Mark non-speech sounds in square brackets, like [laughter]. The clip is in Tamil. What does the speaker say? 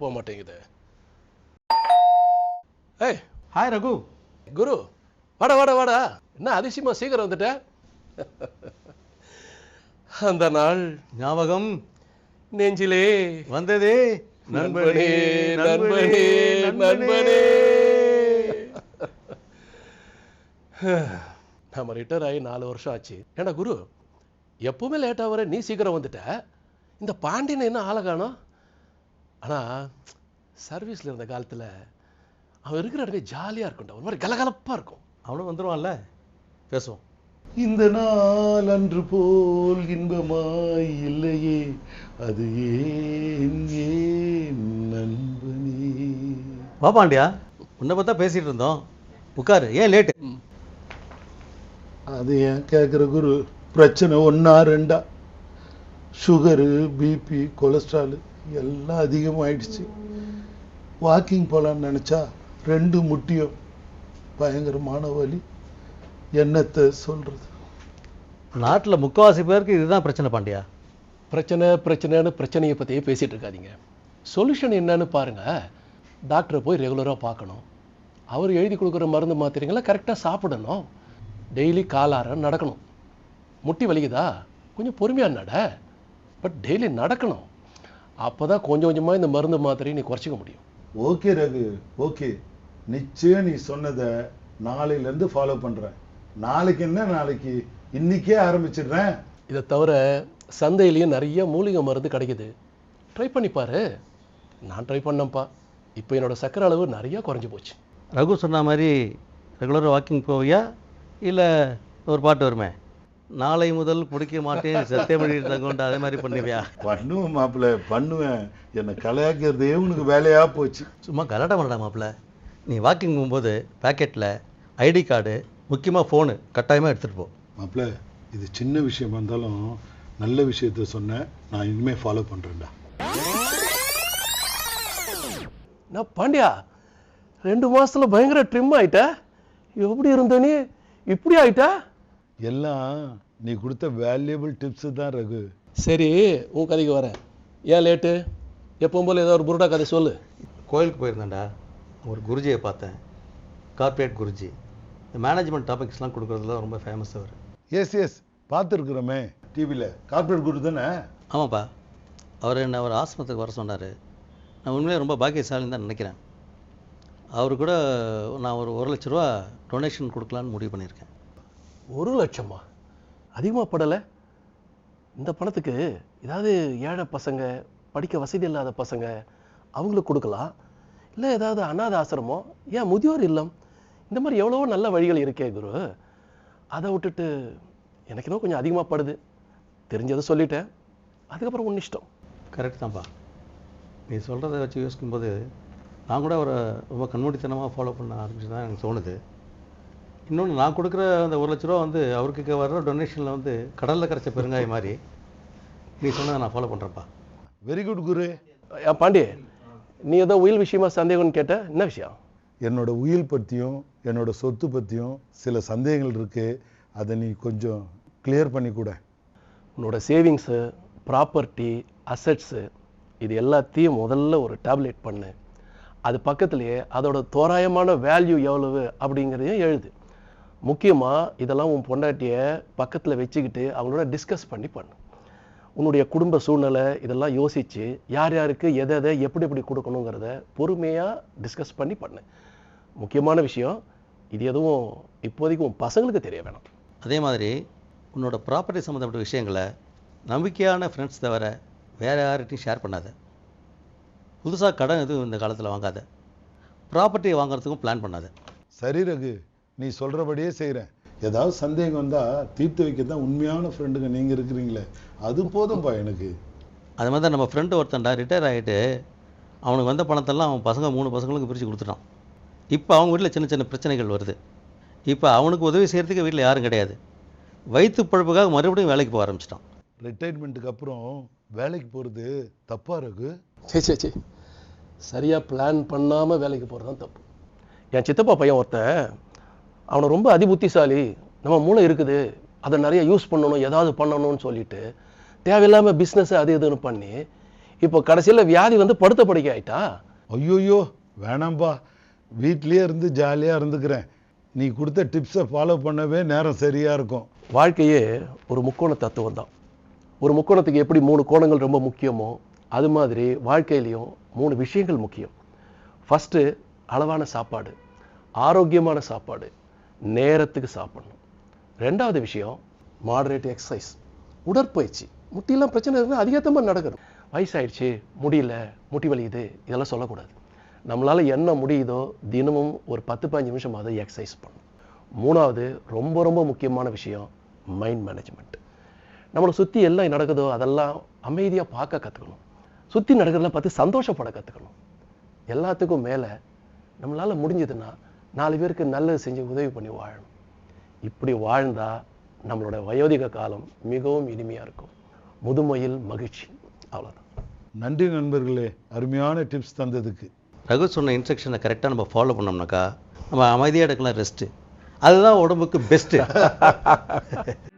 போக மாட்டேங்குது. ஏய் ஹாய் ரகு குரு வாடா வாடா வாடா. என்ன அதிசயமா சீக்கிரம் வந்துட்ட? அந்த நாள் ஞாபகம்? நெஞ்சிலே. வந்ததே. நண்பனே நண்பனே நண்பனே நம்ம ரிட்டையர் ஆகி நாலு வருஷம் ஆச்சு. ஏண்டா குரு எப்பவுமே லேட்டாக வர நீ சீக்கிரம் வந்துட்ட. இந்த பாண்டியன் என்ன ஆளை காணோம்? ஆனால் சர்வீஸில் இருந்த காலத்தில் அவன் இருக்கிற இடமே ஜாலியாக இருக்கும்டா. ஒரு மாதிரி கலகலப்பாக இருக்கும். அவனும் வந்துருவான்ல? பேசுவோம். இந்த நாள் அன்று போல் இன்பமாய் இல்லையே அது ஏன் ஏன் நண்பனே? வா பாண்டியா உன்னை பார்த்தா பேசிட்டு இருந்தோம். உட்காரு ஏன் லேட்டு அது ஏன் கேட்குற குரு? பிரச்சனை ஒன்றா ரெண்டா? சுகரு பிபி கொலஸ்ட்ரால் எல்லாம் அதிகமாயிடுச்சு. வாக்கிங் போகலான்னு நினச்சா ரெண்டு முட்டியும் பயங்கரமான வலி. என்னத்தை சொல்கிறது நாட்டில் முக்கால்வாசி பேருக்கு இதுதான் பிரச்சனை பாண்டியா? பிரச்சனை பிரச்சனைன்னு பிரச்சனையை பற்றியே பேசிகிட்டு இருக்காதீங்க. சொல்யூஷன் என்னன்னு பாருங்க. டாக்டரை போய் ரெகுலராக பார்க்கணும். அவர் எழுதி கொடுக்குற மருந்து மாத்திரைங்களை கரெக்டாக சாப்பிடணும். டெய்லி காலார நடக்கணும். முட்டி வலிக்குதா? கொஞ்சம் பொறுமையாக நட. பட் டெய்லி நடக்கணும். அப்போ தான் கொஞ்சம் கொஞ்சமாக இந்த மருந்து மாத்திரையை நீ குறைச்சிக்க முடியும். Okay Raghu okay. நிச்சயம் நீ சொன்னதை நாளையிலேருந்து ஃபாலோ பண்ணுறேன் நாளைக்கு என்ன நாளைக்கு இன்னைக்கே ஆரம்பிச்சிடுறேன். இதை தவிர சந்தையிலையும் நிறைய மூலிகை மருந்து கிடைக்குது. ட்ரை பண்ணி பாரு. நான் ட்ரை பண்ணேன்ப்பா. இப்போ என்னோட சக்கரை அளவு நிறைய குறைஞ்சி போச்சு. ரகு சொன்ன மாதிரி ரெகுலராக வாக்கிங் போவியா? இல்லை ஒரு பாட்டு வருமே? நாளை முதல் பிடிக்க மாட்டேன் சத்தியமொழி தங்கோண்டு அதே மாதிரி பண்ணுவியா? பண்ணுவேன் மாப்பிள்ள பண்ணுவேன். என்னை கலையாக்கிறதே உனக்கு வேலையா போச்சு. சும்மா கலாட்டா பண்ணடா மாப்பிள்ள. நீ வாக்கிங் போகும்போது பேக்கெட்டில் ஐடி கார்டு முக்கியமாக ஃபோனு கட்டாயமாக எடுத்துகிட்டு போ. மாப்பிள்ள இது சின்ன விஷயமா இருந்தாலும் நல்ல விஷயத்த சொன்னேன் நான் இனிமே ஃபாலோ பண்றேன்டா. நான் பாண்டியா ரெண்டு மாசத்துல பயங்கர ட்ரிம் ஆயிட்ட. எப்படி இருந்த நீ இப்படி ஆயிட்ட? எல்லாம் நீ கொடுத்த வேல்யூபிள் டிப்ஸ் தான் ரகு. சரி உன் கதைக்கு வரேன். ஏன் லேட்டு எப்பவும் போல ஏதோ ஒரு புருடா கதை சொல்லு. கோயிலுக்கு போயிருந்தேன்டா. ஒரு குருஜியை பார்த்தேன். கார்ப்பரேட் குருஜி. இந்த மேனேஜ்மெண்ட் டாபிக்ஸ்லாம் கொடுக்குறதுல ரொம்ப ஃபேமஸ் அவர். எஸ் எஸ் பார்த்துருக்குறோமே டிவியில் கார்பரேட் குரு தானே? ஆமாப்பா. அவர் என்னை அவர் ஆசிரமத்துக்கு வர சொன்னார். நான் உண்மையிலே ரொம்ப பாக்கியசாலின்னு தான் நினைக்கிறேன். அவர் கூட நான் ஒரு ஒரு லட்ச ரூபா டொனேஷன் கொடுக்கலான்னு முடிவு பண்ணியிருக்கேன். ஒரு லட்சமா? அதிகமாக படலை. இந்த பணத்துக்கு ஏதாவது ஏழை பசங்க படிக்க வசதி இல்லாத பசங்க அவங்களுக்கு கொடுக்கலாம் இல்லை ஏதாவது அனாதை ஆசிரமம் ஏன் முதியோர் இல்லம்? இந்த மாதிரி எவ்வளவோ நல்ல வழிகள் இருக்கே குரு. அதை விட்டுட்டு எனக்கு இன்னும் கொஞ்சம் அதிகமாக படுது. தெரிஞ்சதை சொல்லிட்டேன். அதுக்கப்புறம் உன் இஷ்டம். கரெக்ட் தான்ப்பா நீ சொல்கிறத வச்சு யோசிக்கும்போது நான் கூட அவரை ரொம்ப கண்மூடித்தனமாக ஃபாலோ பண்ண ஆரம்பிச்சு தான் எனக்கு தோணுது. இன்னொன்று நான் கொடுக்குற அந்த ஒரு லட்ச ரூபா வந்து அவருக்கு வர்ற டொனேஷனில் வந்து கடலில் கரைச்ச பெருங்காயம் மாதிரி நீ சொன்னதை நான் ஃபாலோ பண்ணுறேன்ப்பா வெரி குட் குரு. பாண்டி நீ ஏதோ உயில் விஷயமா சந்தேகம்னு கேட்ட என்ன விஷயம்? என்னோட உயில் பற்றியும் என்னோட சொத்து பற்றியும் சில சந்தேகங்கள் இருக்கு. அதை நீ கொஞ்சம் கிளியர் பண்ணி கூட. உன்னோட சேவிங்ஸு ப்ராப்பர்ட்டி அசட்ஸு இது எல்லாத்தையும் முதல்ல ஒரு டேப்லெட் பண்ணு. அது பக்கத்துலேயே அதோட தோராயமான வேல்யூ எவ்வளவு அப்படிங்கிறதையும் எழுது. முக்கியமாக இதெல்லாம் உன் பொண்டாட்டியை பக்கத்தில் வச்சுக்கிட்டு அவங்களோட டிஸ்கஸ் பண்ணி பண்ணு. உன்னுடைய குடும்ப சூழ்நிலை இதெல்லாம் யோசித்து யார் யாருக்கு எதை எதை எப்படி எப்படி கொடுக்கணுங்கிறத பொறுமையாக டிஸ்கஸ் பண்ணி பண்ணு. முக்கியமான விஷயம் இது எதுவும் இப்போதைக்கு உன் பசங்களுக்கு தெரிய வேணாம். அதே மாதிரி உன்னோட ப்ராப்பர்ட்டி சம்மந்தப்பட்ட விஷயங்களை நம்பிக்கையான ஃப்ரெண்ட்ஸ் தவிர வேறு யார்கிட்டையும் ஷேர் பண்ணாத. புதுசாக கடன் எதுவும் இந்த காலத்தில் வாங்காத. ப்ராப்பர்ட்டியை வாங்குறதுக்கும் பிளான் பண்ணாத. சரி ரகு நீ சொல்கிறபடியே செய்கிறேன் ஏதாவது சந்தேகம் வந்தால் தீர்த்து வைக்க தான் உண்மையான ஃப்ரெண்டுங்க நீங்கள் இருக்கிறீங்களே. அது போதும்பா எனக்கு. அது மாதிரி தான் நம்ம ஃப்ரெண்டு ஒருத்தன்டா ரிட்டையர் ஆகிட்டு அவனுக்கு வந்த பணத்தெல்லாம் அவன் பசங்க மூணு பசங்களுக்கு பிரித்து கொடுத்துட்டான். இப்போ அவங்க வீட்டில் சின்ன சின்ன பிரச்சனைகள் வருது. இப்போ அவனுக்கு உதவி செய்கிறதுக்கு வீட்டில் யாரும் கிடையாது. வயிற்று பழப்புக்காக மறுபடியும் வேலைக்கு போக ஆரம்பிச்சிட்டான். ரிட்டைர்மெண்ட்டுக்கு அப்புறம் வேலைக்கு போகிறது தப்பா ரகு? சே சே சே. சரியாக பிளான் பண்ணாமல் வேலைக்கு போகிறது தான் தப்பு. என் சித்தப்பா பையன் ஒருத்தன் அவனை ரொம்ப அதிபுத்திசாலி. நம்ம மூளை இருக்குது. அதை நிறைய யூஸ் பண்ணணும் ஏதாவது பண்ணணும்னு சொல்லிட்டு தேவையில்லாமல் பிஸ்னஸ் அது இதுன்னு பண்ணி இப்போ கடைசியில வியாதி வந்து படுத்த படுக்கை ஆயிட்டா? ஐயோயோ வேணாம்பா. வீட்லயே இருந்து ஜாலியா இருந்துக்கிறேன். நீ கொடுத்த டிப்ஸை ஃபாலோ பண்ணவே நேரம் சரியா இருக்கும். வாழ்க்கையே ஒரு முக்கோண தத்துவம் தான். ஒரு முக்கோணத்துக்கு எப்படி மூணு கோணங்கள் ரொம்ப முக்கியமோ அது மாதிரி வாழ்க்கையிலையும் மூணு விஷயங்கள் முக்கியம். ஃபஸ்ட்டு அளவான சாப்பாடு. ஆரோக்கியமான சாப்பாடு. நேரத்துக்கு சாப்பிடணும். ரெண்டாவது விஷயம் மாடரேட் எக்ஸசைஸ் உடற்பயிற்சி. முட்டிலாம் பிரச்சனை இருந்தால் அதுக்கேற்ற மாதிரி நடக்கணும். வயசாயிடுச்சு முடியல முட்டி வலியுது இதெல்லாம் சொல்லக்கூடாது. நம்மளால என்ன முடியுதோ தினமும் ஒரு பத்து பதினஞ்சு நிமிஷம் அதை எக்ஸசைஸ் பண்ணணும். மூணாவது ரொம்ப ரொம்ப முக்கியமான விஷயம் மைண்ட் மேனேஜ்மெண்ட் நம்மளை சுற்றி எல்லாம் நடக்குதோ அதெல்லாம் அமைதியாக பார்க்க கற்றுக்கணும் சுற்றி நடக்கிறதெல்லாம் பார்த்து சந்தோஷப்பட கற்றுக்கணும் எல்லாத்துக்கும் மேலே நம்மளால முடிஞ்சதுன்னா நாலு பேருக்கு நல்லது செஞ்சு உதவி பண்ணி வாழணும் இப்படி வாழ்ந்தா நம்மளோட வயோதிக காலம் மிகவும் இனிமையாக இருக்கும். முதுமையில் மகிழ்ச்சி. அவ்வளோதான் நன்றி நண்பர்களே. அருமையான டிப்ஸ் தந்ததுக்கு. ரகு சொன்ன இன்ஸ்ட்ரக்ஷனை கரெக்டாக நம்ம ஃபாலோ பண்ணோம்னாக்கா நம்ம அமைதியாக எடுக்கலாம் ரெஸ்ட்டு அதுதான் உடம்புக்கு பெஸ்ட்டு [laughs]